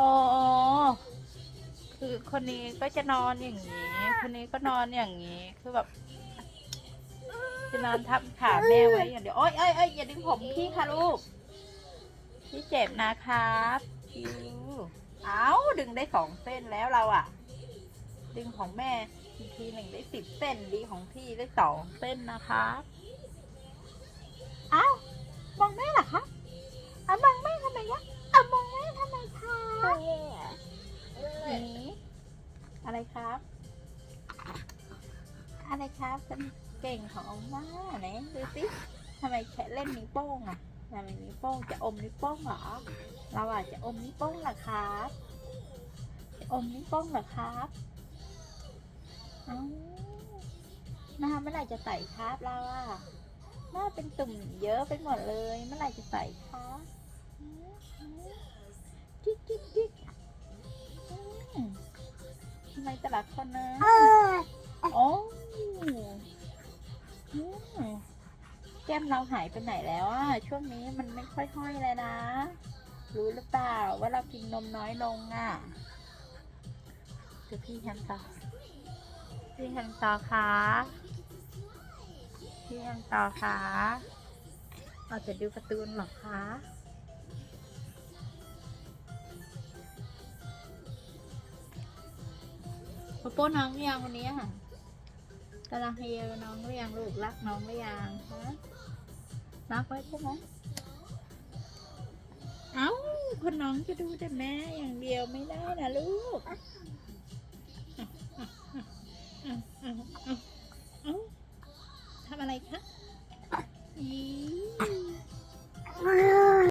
อ๋อ คือคนนี้ก็จะนอนอย่างนี้ คนนี้ก็นอนอย่างนี้ คือแบบ จะนอนทับขาแม่ไว้อย่างเดียวโอ๊ยเอ้ยเอ้ยอย่าดึงผมพี่ค่ะลูก พี่เจ็บนะครับคิวเอาดึงได้สองเส้นแล้วเราอะดึงของแม่ทีหนึ่งได้สิบเส้นดีของพี่ได้สองเส้นนะครับเอ้า อะไรครับ อะไรครับเก่งของอมม่าไหนดูสิทำไมแค่เล่นนิ้วโป้งอะทำไมนิ้วโป้งจะอมนิ้วโป้งเหรอ เราอาจจะอมนิ้วโป้งเหรอครับจะอมนิ้วโป้งเหรอครับอ้าหน้าเมื่อไหร่จะใส่ครับเราอะหน้าเป็นตุ่มเยอะไปหมดเลย เมื่อไหร่จะใส่ครับ ทำไมแต่ละคนนะโอ้อืมแก้มเราหายไปไหนแล้วอะช่วงนี้มันไม่ค่อยห้อยเลยนะ รู้หรือเปล่าว่าเรากินนมน้อยลงอะเดี๋ยวพี่ทำต่อพี่ทำต่อค่ะพี่ทำต่อค่ะเราจะดูการ์ตูนเหรอคะ ปโป้น้องหรือยังวันนี้ค่ะกำลังเฮลน้องหรือยังลูกรักน้องหรือยังฮะรักไว้ใช่ไหมเอ้าคนน้องจะดูแต่แม่อย่างเดียวไม่ได้นะลูกทำอะไรคะอี